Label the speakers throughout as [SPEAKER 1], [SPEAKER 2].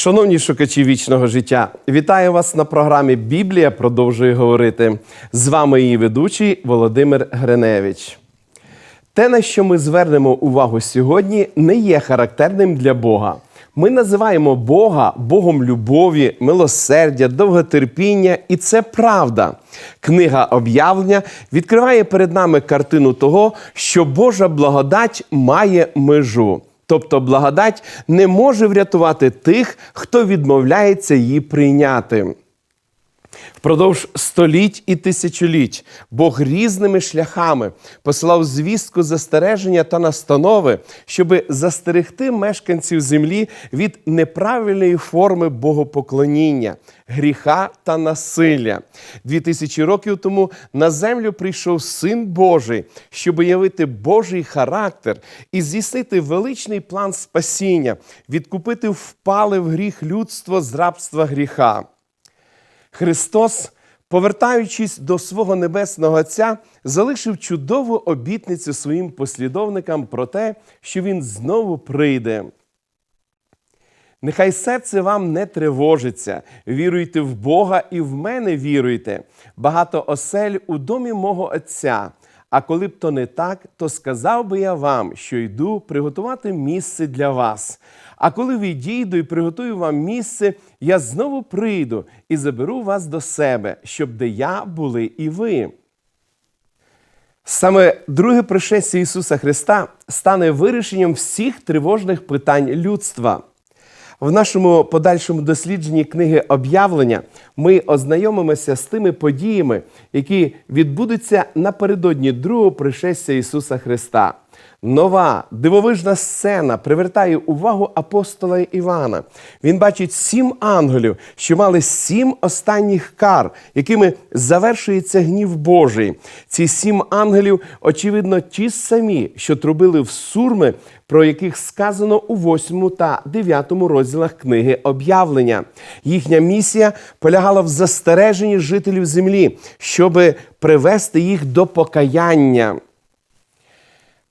[SPEAKER 1] Шановні шукачі вічного життя, вітаю вас на програмі Біблія продовжує говорити. З вами її ведучий Володимир Гриневич. Те, на що ми звернемо увагу сьогодні, не є характерним для Бога. Ми називаємо Бога Богом любові, милосердя, довготерпіння, і це правда. Книга об'явлення відкриває перед нами картину того, що Божа благодать має межу. Тобто благодать не може врятувати тих, хто відмовляється її прийняти. Впродовж століть і тисячоліть Бог різними шляхами посилав звістку застереження та настанови, щоби застерегти мешканців землі від неправильної форми богопоклоніння, гріха та насилля. Дві тисячі років тому на землю прийшов Син Божий, щоб явити Божий характер і здійснити величний план спасіння, відкупити впале в гріх людство з рабства гріха. Христос, повертаючись до свого небесного Отця, залишив чудову обітницю своїм послідовникам про те, що Він знову прийде. Нехай серце вам не тривожиться, віруйте в Бога і в мене віруйте. Багато осель у домі мого Отця. А коли б то не так, то сказав би я вам, що йду приготувати місце для вас. А коли відійду і приготую вам місце, я знову прийду і заберу вас до себе, щоб де я були і ви. Саме друге пришестя Ісуса Христа стане вирішенням всіх тривожних питань людства. В нашому подальшому дослідженні книги об'явлення ми ознайомимося з тими подіями, які відбудуться напередодні другого пришестя Ісуса Христа. Нова дивовижна сцена привертає увагу апостола Івана. Він бачить сім ангелів, що мали сім останніх кар, якими завершується гнів Божий. Ці сім ангелів, очевидно, ті самі, що трубили в сурми, про яких сказано у 8 та 9 розділах книги об'явлення. Їхня місія полягала в застереженні жителів землі, щоб привести їх до покаяння.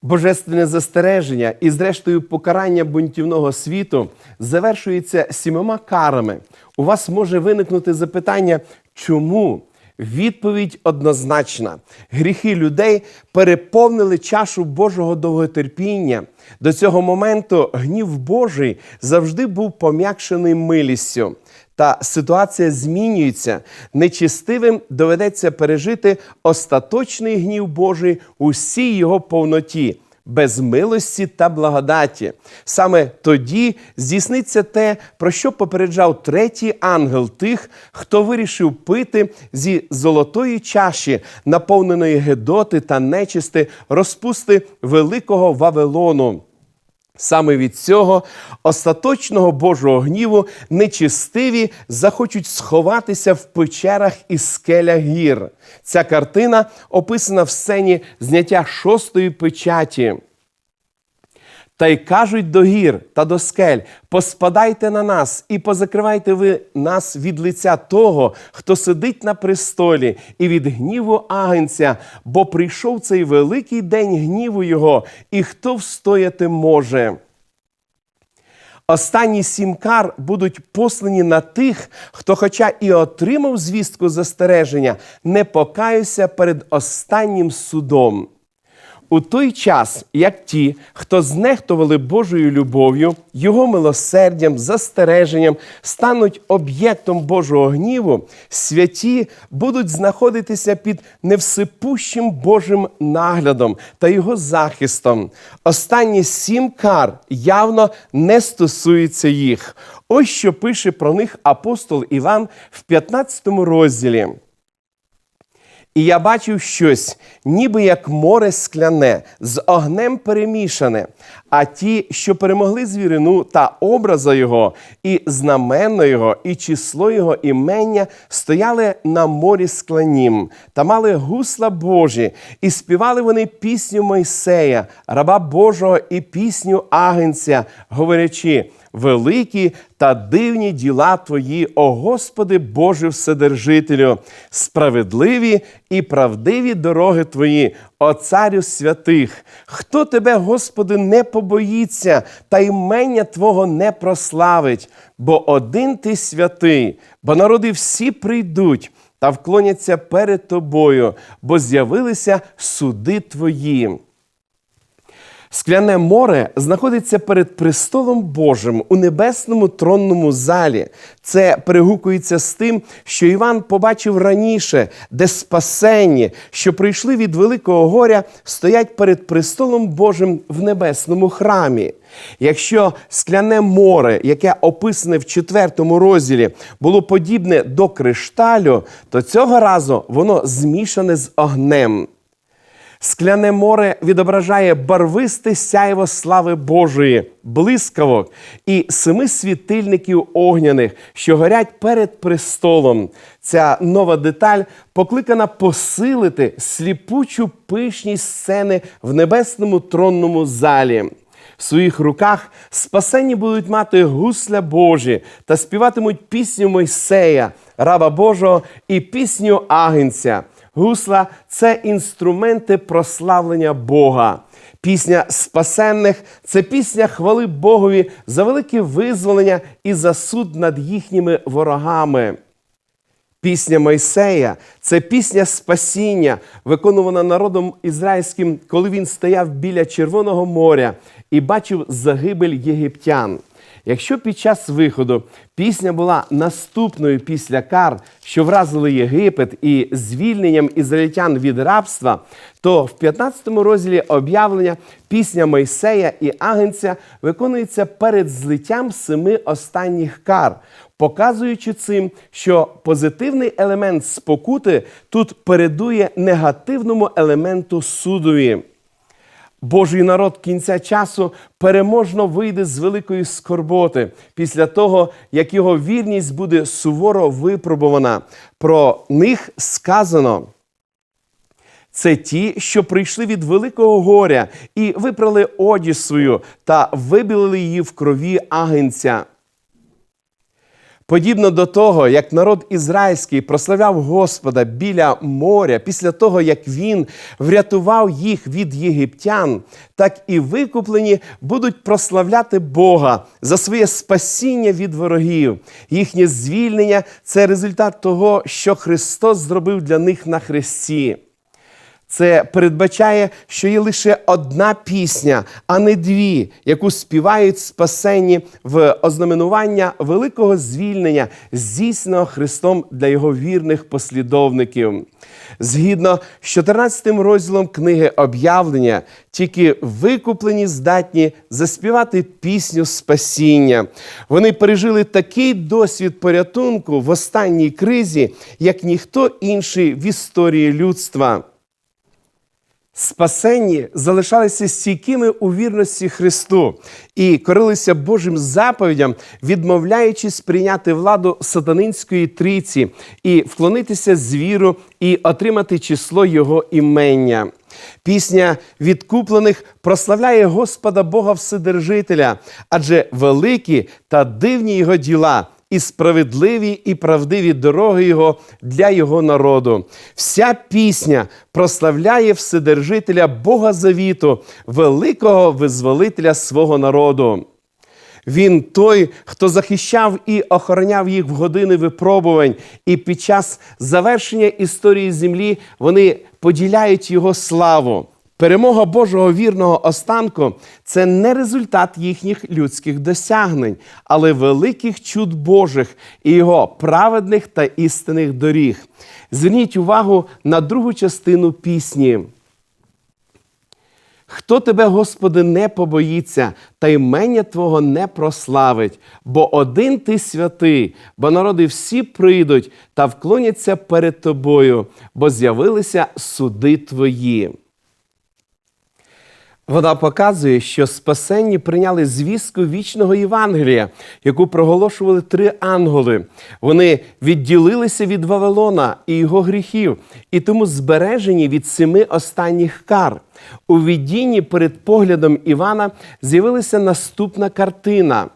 [SPEAKER 1] Божественне застереження і, зрештою, покарання бунтівного світу завершується сімома карами. У вас може виникнути запитання, чому? Відповідь однозначна: гріхи людей переповнили чашу Божого довготерпіння. До цього моменту гнів Божий завжди був пом'якшений милістю. Та ситуація змінюється. Нечистивим доведеться пережити остаточний гнів Божий у всій його повноті, без милості та благодаті. Саме тоді здійсниться те, про що попереджав третій ангел тих, хто вирішив пити зі золотої чаші, наповненої гедоти та нечисти, розпусти великого Вавилону. Саме від цього остаточного Божого гніву нечистиві захочуть сховатися в печерах і скелях гір. Ця картина описана в сцені зняття шостої печаті. Та й кажуть до гір та до скель: поспадайте на нас і позакривайте ви нас від лиця того, хто сидить на престолі, і від гніву агенця, бо прийшов цей великий день гніву його, і хто встояти може. Останні сім кар будуть послані на тих, хто, хоча і отримав звістку застереження, не покаюся перед останнім судом. У той час, як ті, хто знехтували Божою любов'ю, Його милосердям, застереженням, стануть об'єктом Божого гніву, святі будуть знаходитися під невсипущим Божим наглядом та його захистом. Останні сім кар явно не стосуються їх. Ось що пише про них апостол Іван в 15 розділі. І я бачив щось, ніби як море скляне, з огнем перемішане. А ті, що перемогли звірину та образа його, і знаменно його, і число його імення, стояли на морі скланім, та мали гусла Божі, і співали вони пісню Мойсея, раба Божого, і пісню Агенця, говорячи. Великі та дивні діла Твої, о Господи Боже Вседержителю, справедливі і правдиві дороги Твої, о Царю святих. Хто тебе, Господи, не побоїться, та імення Твого не прославить, бо один ти святий, бо народи всі прийдуть та вклоняться перед тобою, бо з'явилися суди твої. Скляне море знаходиться перед престолом Божим у небесному тронному залі. Це перегукується з тим, що Іван побачив раніше, де спасенні, що прийшли від великого горя, стоять перед престолом Божим в небесному храмі. Якщо скляне море, яке описане в четвертому розділі, було подібне до кришталю, то цього разу воно змішане з огнем. Скляне море відображає барвисте сяйво слави Божої, блискавок і семи світильників огняних, що горять перед престолом. Ця нова деталь покликана посилити сліпучу пишність сцени в небесному тронному залі. В своїх руках спасені будуть мати гусля Божі та співатимуть пісню Мойсея, раба Божого і пісню Агенця. Гусла це інструменти прославлення Бога. Пісня спасенних це пісня хвали Богові за велике визволення і за суд над їхніми ворогами. Пісня Мойсея це пісня спасіння, виконувана народом ізраїльським, коли він стояв біля Червоного моря і бачив загибель єгиптян. Якщо під час виходу пісня була наступною після кар, що вразили Єгипет і звільненням ізраїльтян від рабства, то в 15 розділі об'явлення пісня Мойсея і Агенця виконується перед злиттям семи останніх кар, показуючи цим, що позитивний елемент спокути тут передує негативному елементу судові. Божий народ кінця часу переможно вийде з великої скорботи після того, як його вірність буде суворо випробувана. Про них сказано. Це ті, що прийшли від великого горя і випрали одіж свою та вибілили її в крові агенця. Подібно до того, як народ ізраїльський прославляв Господа біля моря після того, як він врятував їх від єгиптян, так і викуплені будуть прославляти Бога за своє спасіння від ворогів. Їхнє звільнення це результат того, що Христос зробив для них на хресті. Це передбачає, що є лише одна пісня, а не дві, яку співають спасені в ознаменування великого звільнення, здійсненого Христом для його вірних послідовників. Згідно з 14 розділом книги об'явлення, тільки викуплені здатні заспівати пісню спасіння. Вони пережили такий досвід порятунку в останній кризі, як ніхто інший в історії людства. Спасенні залишалися стійкими у вірності Христу і корилися Божим заповідям, відмовляючись прийняти владу сатанинської трійці і вклонитися звіру і отримати число Його імення. Пісня відкуплених прославляє Господа Бога Вседержителя, адже великі та дивні його діла і справедливі і правдиві дороги Його для Його народу. Вся пісня прославляє Вседержителя Бога Завіту, великого визволителя свого народу. Він той, хто захищав і охороняв їх в години випробувань, і під час завершення історії землі вони поділяють його славу. Перемога Божого вірного останку це не результат їхніх людських досягнень, але великих чуд Божих і його праведних та істинних доріг. Зверніть увагу на другу частину пісні. Хто тебе, Господи, не побоїться, та імення Твого не прославить, бо один ти святий, бо народи всі прийдуть та вклоняться перед тобою, бо з'явилися суди твої. Вона показує, що спасенні прийняли звістку вічного Євангелія, яку проголошували три ангели. Вони відділилися від Вавилона і його гріхів, і тому збережені від семи останніх кар. У віддінні перед поглядом Івана з'явилася наступна картина.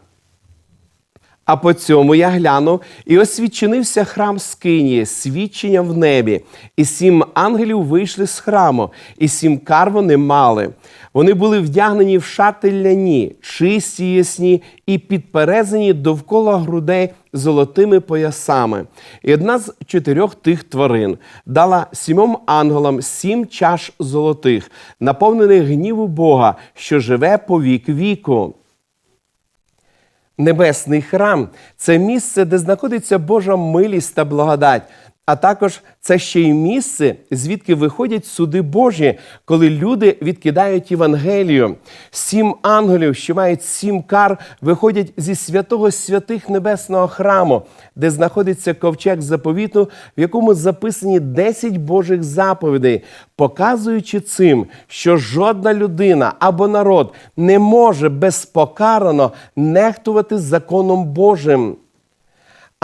[SPEAKER 1] А по цьому я глянув, і ось відчинився храм Скинії, свідченням в небі, і сім ангелів вийшли з храму, і сім кар вони мали. Вони були вдягнені в шати ляні, чисті ясні і підперезані довкола грудей золотими поясами. І одна з чотирьох тих тварин дала сімом ангелам сім чаш золотих, наповнених гніву Бога, що живе по вік віку. Небесний храм це місце, де знаходиться Божа милість та благодать. А також це ще й місце, звідки виходять суди Божі, коли люди відкидають Євангелію. Сім ангелів, що мають сім кар, виходять зі святого святих небесного храму, де знаходиться ковчег заповіту, в якому записані 10 Божих заповідей, показуючи цим, що жодна людина або народ не може безпокарано нехтувати законом Божим.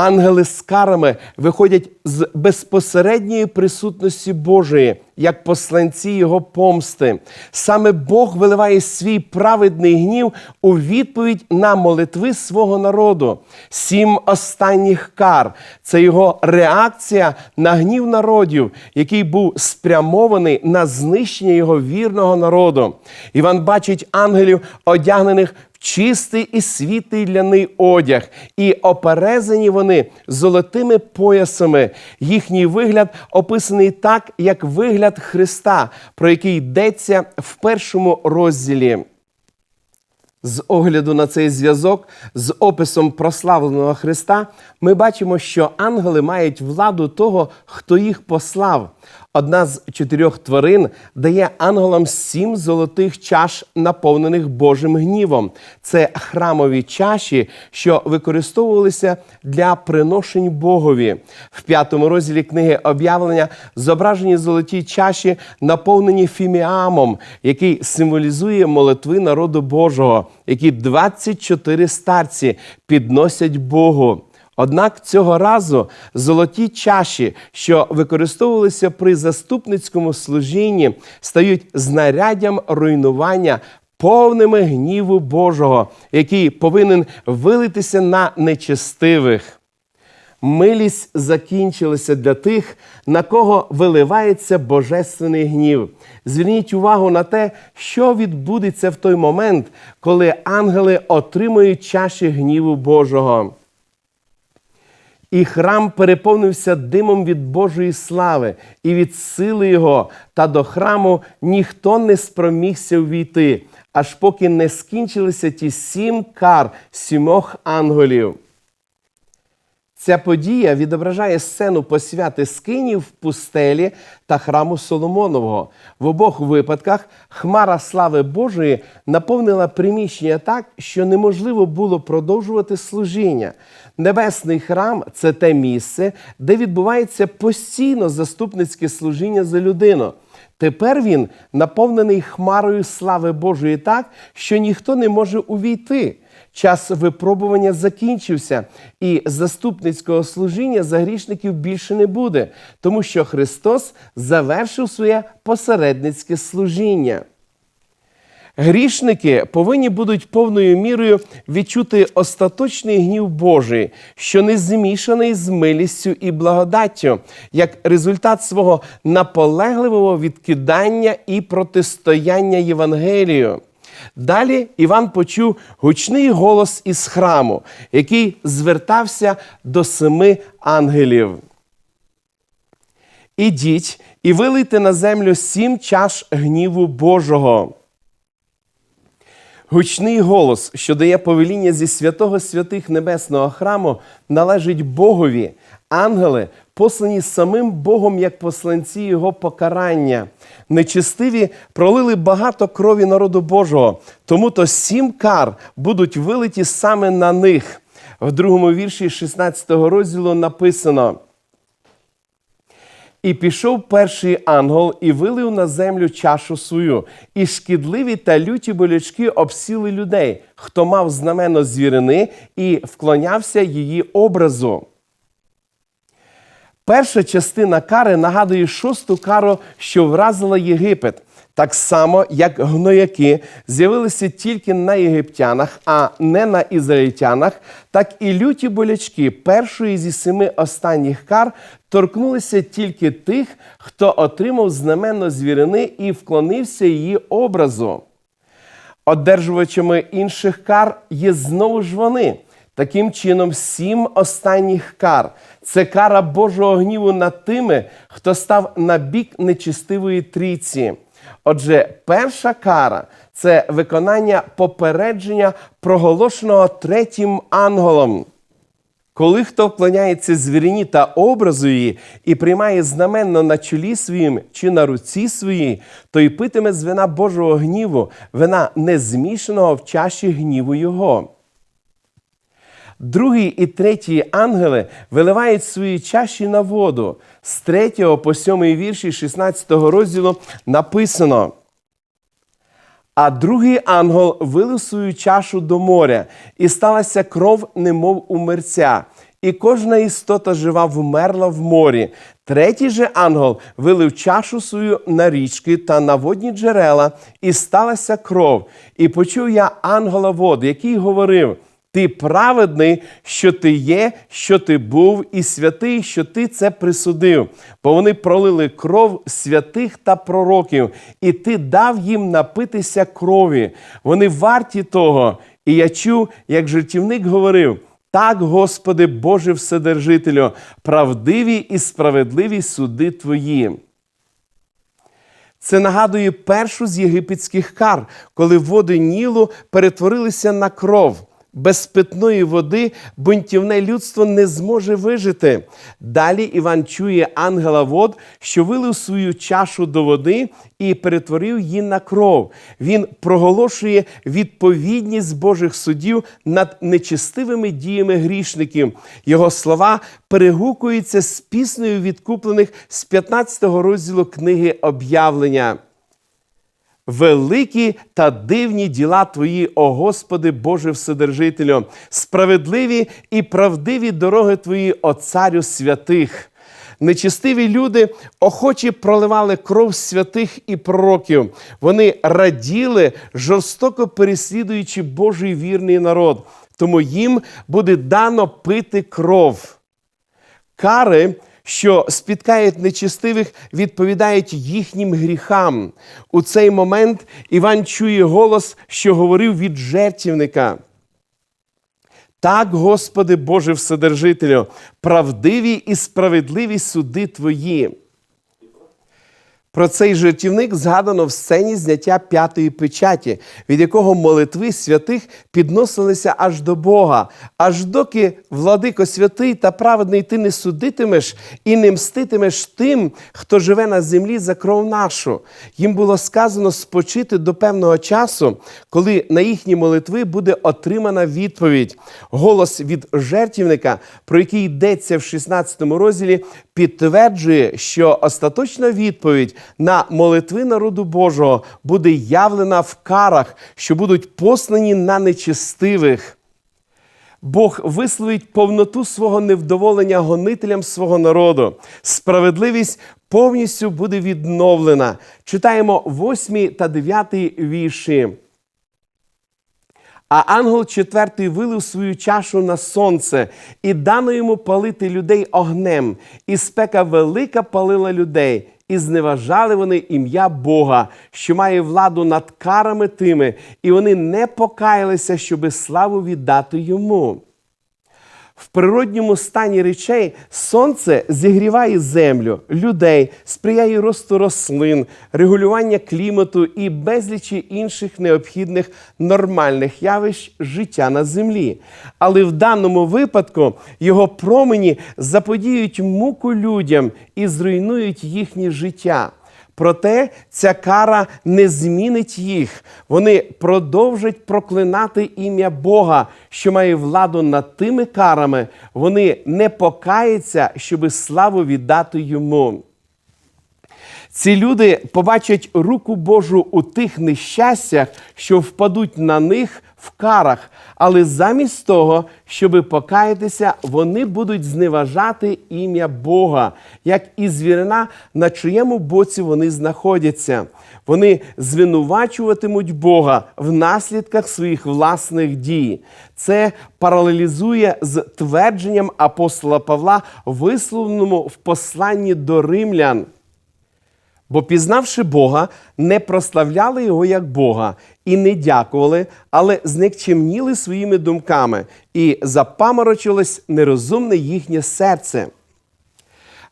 [SPEAKER 1] Ангели з карами виходять з безпосередньої присутності Божої, як посланці Його помсти. Саме Бог виливає свій праведний гнів у відповідь на молитви свого народу. Сім останніх кар це його реакція на гнів народів, який був спрямований на знищення його вірного народу. Іван бачить ангелів, одягнених чистий і світлий ляний одяг, і оперезані вони золотими поясами. Їхній вигляд описаний так, як вигляд Христа, про який йдеться в першому розділі. З огляду на цей зв'язок з описом прославленого Христа, ми бачимо, що ангели мають владу того, хто їх послав. Одна з чотирьох тварин дає ангелам сім золотих чаш, наповнених Божим гнівом. Це храмові чаші, що використовувалися для приношень Богові. В п'ятому розділі книги об'явлення зображені золоті чаші, наповнені фіміамом, який символізує молитви народу Божого, які 24 старці підносять Богу. Однак цього разу золоті чаші, що використовувалися при заступницькому служінні, стають знаряддям руйнування, повними гніву Божого, який повинен вилитися на нечестивих. Милість закінчилася для тих, на кого виливається божественний гнів. Зверніть увагу на те, що відбудеться в той момент, коли ангели отримують чаші гніву Божого. І храм переповнився димом від Божої слави і від сили Його, та до храму ніхто не спромігся увійти, аж поки не скінчилися ті сім кар сімох ангелів. Ця подія відображає сцену посвяти скинів в пустелі та храму Соломонового. В обох випадках хмара слави Божої наповнила приміщення так, що неможливо було продовжувати служіння. Небесний храм це те місце, де відбувається постійно заступницьке служіння за людину. Тепер він наповнений хмарою слави Божої так, що ніхто не може увійти. Час випробування закінчився, і заступницького служіння за грішників більше не буде, тому що Христос завершив своє посередницьке служіння. Грішники повинні будуть повною мірою відчути остаточний гнів Божий, що не змішаний з милістю і благодаттю, як результат свого наполегливого відкидання і протистояння Євангелію. Далі Іван почув гучний голос із храму, який звертався до семи ангелів. Ідіть і вилийте на землю сім чаш гніву Божого. Гучний голос, що дає повеління зі святого святих небесного храму, належить Богові. Ангели послані самим Богом як посланці Його покарання. Нечистиві пролили багато крові народу Божого, тому то сім кар будуть вилиті саме на них. В другому вірші 16 розділу написано. І пішов перший ангел і вилив на землю чашу свою, і шкідливі та люті болячки обсіли людей, хто мав знамено звірини і вклонявся її образу. Перша частина кари нагадує шосту кару, що вразила Єгипет. Так само, як гнояки з'явилися тільки на єгиптянах, а не на ізраїльтянах, так і люті болячки першої зі семи останніх кар торкнулися тільки тих, хто отримав знаменно звірини і вклонився її образу. Одержувачами інших кар є знову ж вони. Таким чином, сім останніх кар це кара Божого гніву над тими, хто став на бік нечистивої трійці. Отже, перша кара це виконання попередження, проголошеного третім ангелом. Коли хто вклоняється звірині та образу її і приймає знаменно на чолі своїм чи на руці своїй, то й питиме з вина Божого гніву, вина незмішаного в чаші гніву Його. Другий і третій ангели виливають свої чаші на воду. З 3 по 7 вірші 16 розділу написано. А другий ангел вилив свою чашу до моря, і сталася кров, немов у мерця, і кожна істота жива вмерла в морі. Третій же ангел вилив чашу свою на річки та на водні джерела, і сталася кров. І почув я ангела вод, який говорив. Ти праведний, що ти є, що ти був, і святий, що ти це присудив, бо вони пролили кров святих та пророків, і ти дав їм напитися крові. Вони варті того. І я чув, як жертівник говорив: так, Господи, Боже Вседержителю, правдиві і справедливі суди Твої. Це нагадує першу з єгипетських кар, коли води Нілу перетворилися на кров. Без питної води бунтівне людство не зможе вижити. Далі Іван чує ангела вод, що вилив свою чашу до води і перетворив її на кров. Він проголошує відповідність Божих судів над нечестивими діями грішників. Його слова перегукуються з піснею відкуплених з 15 розділу книги об'явлення. Великі та дивні діла Твої, о Господи, Боже Вседержителю, справедливі і правдиві дороги Твої, о Царю святих. Нечистиві люди охочі проливали кров святих і пророків. Вони раділи, жорстоко переслідуючи Божий вірний народ. Тому їм буде дано пити кров. Кари що спіткають нечистивих, відповідають їхнім гріхам. У цей момент Іван чує голос, що говорив від жертівника. Так, Господи Боже Вседержителю, правдиві і справедливі суди Твої. Про цей жертівник згадано в сцені зняття п'ятої печаті, від якого молитви святих підносилися аж до Бога, аж доки владико святий та праведний ти не судитимеш і не мститимеш тим, хто живе на землі за кров нашу. Їм було сказано спочити до певного часу, коли на їхні молитви буде отримана відповідь. Голос від жертівника, про який йдеться в 16 розділі, підтверджує, що остаточна відповідь на молитви народу Божого буде явлена в карах, що будуть послані на нечестивих. Бог висловить повноту свого невдоволення гонителям свого народу. Справедливість повністю буде відновлена. Читаємо 8 та 9 вірші. А ангел четвертий вилив свою чашу на сонце, і дано йому палити людей огнем, і спека велика палила людей, і зневажали вони ім'я Бога, що має владу над карами тими, і вони не покаялися, щоби славу віддати йому. В природньому стані речей сонце зігріває землю, людей, сприяє росту рослин, регулювання клімату і безлічі інших необхідних нормальних явищ життя на землі. Але в даному випадку його промені заподіють муку людям і зруйнують їхнє життя. Проте ця кара не змінить їх. Вони продовжать проклинати ім'я Бога, що має владу над тими карами. Вони не покаються, щоби славу віддати йому. Ці люди побачать руку Божу у тих нещастях, що впадуть на них в карах, але замість того, щоб покаятися, вони будуть зневажати ім'я Бога, як і звірина, на чиєму боці вони знаходяться. Вони звинувачуватимуть Бога в наслідках своїх власних дій. Це паралелізує з твердженням апостола Павла, висловленому в посланні до римлян. Бо, пізнавши Бога, не прославляли його як Бога і не дякували, але зникчемніли своїми думками, і запаморочилось нерозумне їхнє серце.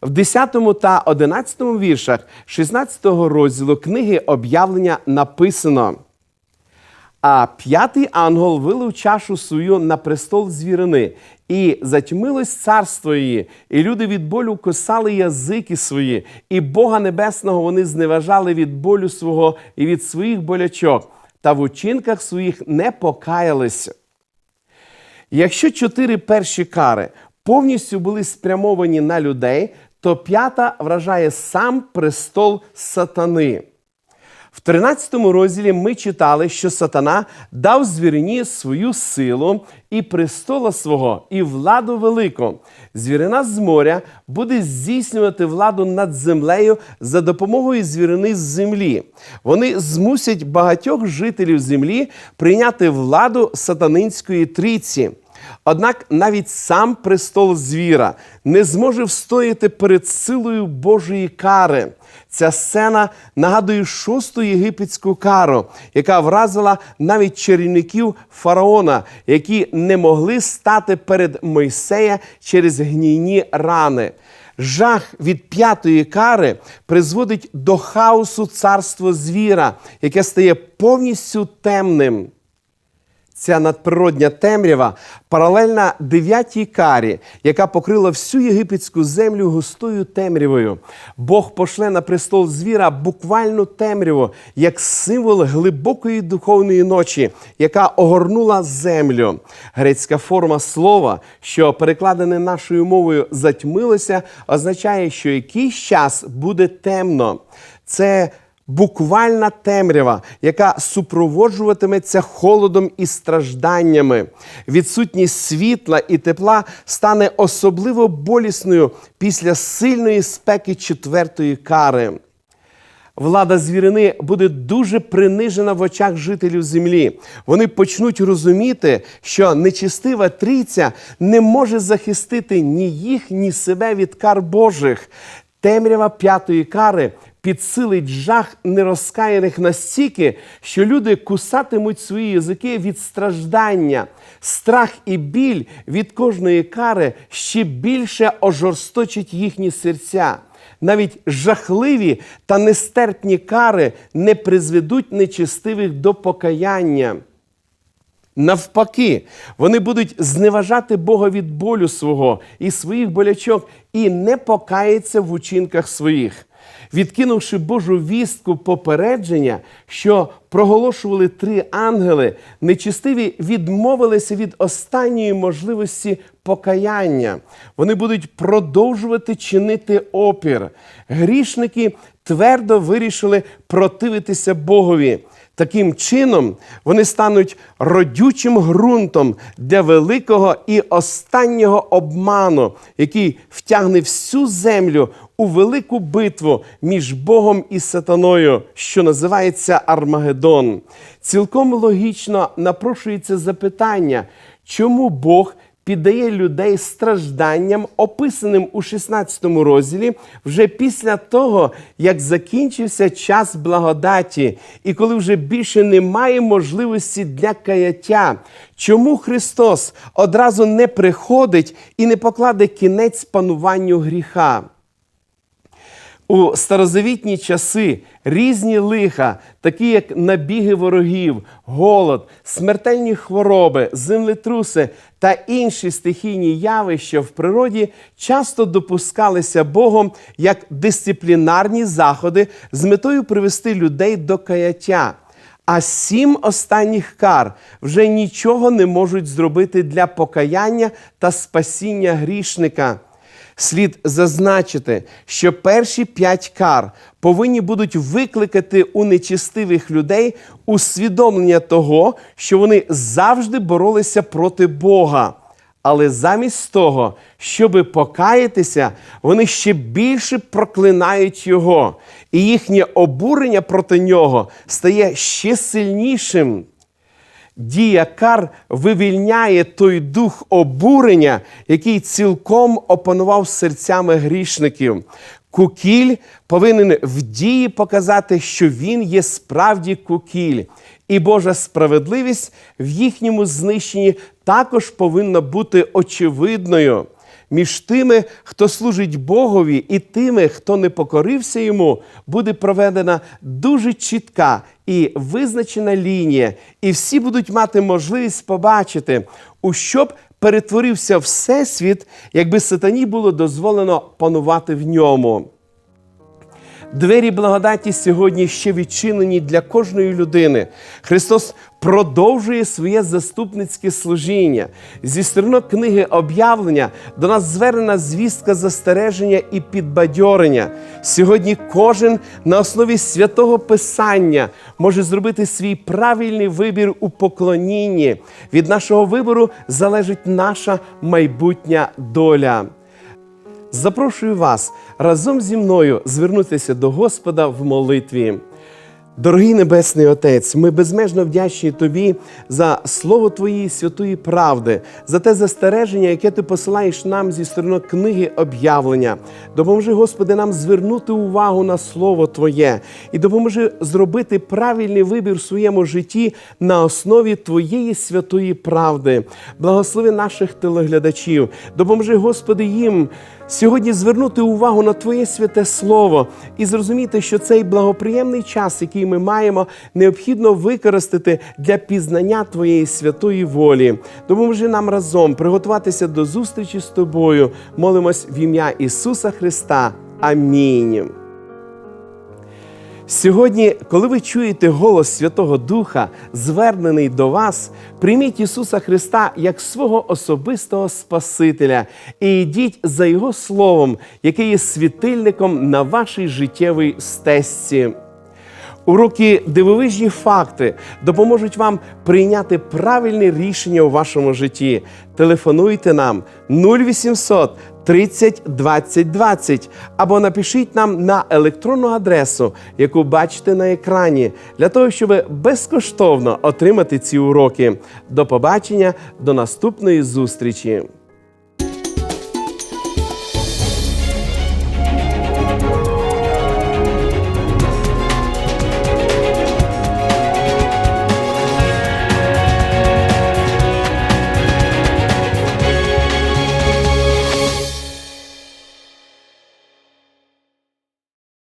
[SPEAKER 1] В 10 та 11 віршах 16 розділу книги об'явлення написано. А п'ятий ангел вилив чашу свою на престол звірини, і затьмилось царство її, і люди від болю косали язики свої, і Бога Небесного вони зневажали від болю свого і від своїх болячок, та в учинках своїх не покаялися. Якщо чотири перші кари повністю були спрямовані на людей, то п'ята вражає сам престол сатани. В 13 розділі ми читали, що сатана дав звірині свою силу і престола свого, і владу велику. Звірина з моря буде здійснювати владу над землею за допомогою звірини з землі. Вони змусять багатьох жителів землі прийняти владу сатанинської трійці. Однак навіть сам престол звіра не зможе встояти перед силою Божої кари. Ця сцена нагадує шосту єгипетську кару, яка вразила навіть чарівників фараона, які не могли стати перед Мойсея через гнійні рани. Жах від п'ятої кари призводить до хаосу царства звіра, яке стає повністю темним. Ця надприродня темрява паралельна дев'ятій карі, яка покрила всю єгипетську землю густою темрявою. Бог пошле на престол звіра буквальну темряву, як символ глибокої духовної ночі, яка огорнула землю. Грецька форма слова, що перекладене нашою мовою затьмилося, означає, що якийсь час буде темно. Це буквальна темрява, яка супроводжуватиметься холодом і стражданнями. Відсутність світла і тепла стане особливо болісною після сильної спеки четвертої кари. Влада звірини буде дуже принижена в очах жителів землі. Вони почнуть розуміти, що нечистива трійця не може захистити ні їх, ні себе від кар Божих. Темрява п'ятої кари підсилить жах нерозкаяних настільки, що люди кусатимуть свої язики від страждання. Страх і біль від кожної кари ще більше ожорсточить їхні серця. Навіть жахливі та нестерпні кари не призведуть нечестивих до покаяння. Навпаки, вони будуть зневажати Бога від болю свого і своїх болячок і не покаяться в учинках своїх. Відкинувши Божу вістку попередження, що проголошували три ангели, нечистиві відмовилися від останньої можливості покаяння. Вони будуть продовжувати чинити опір. Грішники твердо вирішили противитися Богові. Таким чином вони стануть родючим ґрунтом для великого і останнього обману, який втягне всю землю у велику битву між Богом і сатаною, що називається Армагеддон. Цілком логічно напрошується запитання, чому Бог піддає людей стражданням, описаним у 16 розділі, вже після того, як закінчився час благодаті, і коли вже більше немає можливості для каяття. Чому Христос одразу не приходить і не покладе кінець пануванню гріха? У старозавітні часи різні лиха, такі як набіги ворогів, голод, смертельні хвороби, землетруси та інші стихійні явища в природі часто допускалися Богом як дисциплінарні заходи з метою привести людей до каяття. А сім останніх кар вже нічого не можуть зробити для покаяння та спасіння грішника. Слід зазначити, що перші п'ять кар повинні будуть викликати у нечистивих людей усвідомлення того, що вони завжди боролися проти Бога. Але замість того, щоби покаятися, вони ще більше проклинають його, і їхнє обурення проти нього стає ще сильнішим. Дія кар вивільняє той дух обурення, який цілком опанував серцями грішників. Кукіль повинен в дії показати, що він є справді кукіль, і Божа справедливість в їхньому знищенні також повинна бути очевидною. Між тими, хто служить Богові, і тими, хто не покорився йому, буде проведена дуже чітка і визначена лінія, і всі будуть мати можливість побачити, у що б перетворився Всесвіт, якби сатані було дозволено панувати в ньому. Двері благодаті сьогодні ще відчинені для кожної людини. Христос продовжує своє заступницьке служіння. Зі сторони книги об'явлення до нас звернена звістка застереження і підбадьорення. Сьогодні кожен на основі святого Писання може зробити свій правильний вибір у поклонінні. Від нашого вибору залежить наша майбутня доля. Запрошую вас разом зі мною звернутися до Господа в молитві. Дорогий Небесний Отець, ми безмежно вдячні Тобі за слово Твоєї святої правди, за те застереження, яке ти посилаєш нам зі сторони книги об'явлення. Допоможи, Господи, нам звернути увагу на Слово Твоє і допоможи зробити правильний вибір в своєму житті на основі Твоєї святої правди. Благослови наших телеглядачів, допоможи, Господи, їм сьогодні звернути увагу на Твоє святе Слово і зрозуміти, що цей благоприємний час, який ми маємо, необхідно використати для пізнання Твоєї святої волі. Допоможи нам разом приготуватися до зустрічі з тобою. Молимось в ім'я Ісуса Христа. Амінь. Сьогодні, коли ви чуєте голос Святого Духа, звернений до вас, прийміть Ісуса Христа як свого особистого Спасителя і йдіть за Його Словом, яке є світильником на вашій життєвій стежці. Уроки дивовижні факти допоможуть вам прийняти правильне рішення у вашому житті. Телефонуйте нам 0800 30 20 20 або напишіть нам на електронну адресу, яку бачите на екрані, для того, щоб безкоштовно отримати ці уроки. До побачення, до наступної зустрічі!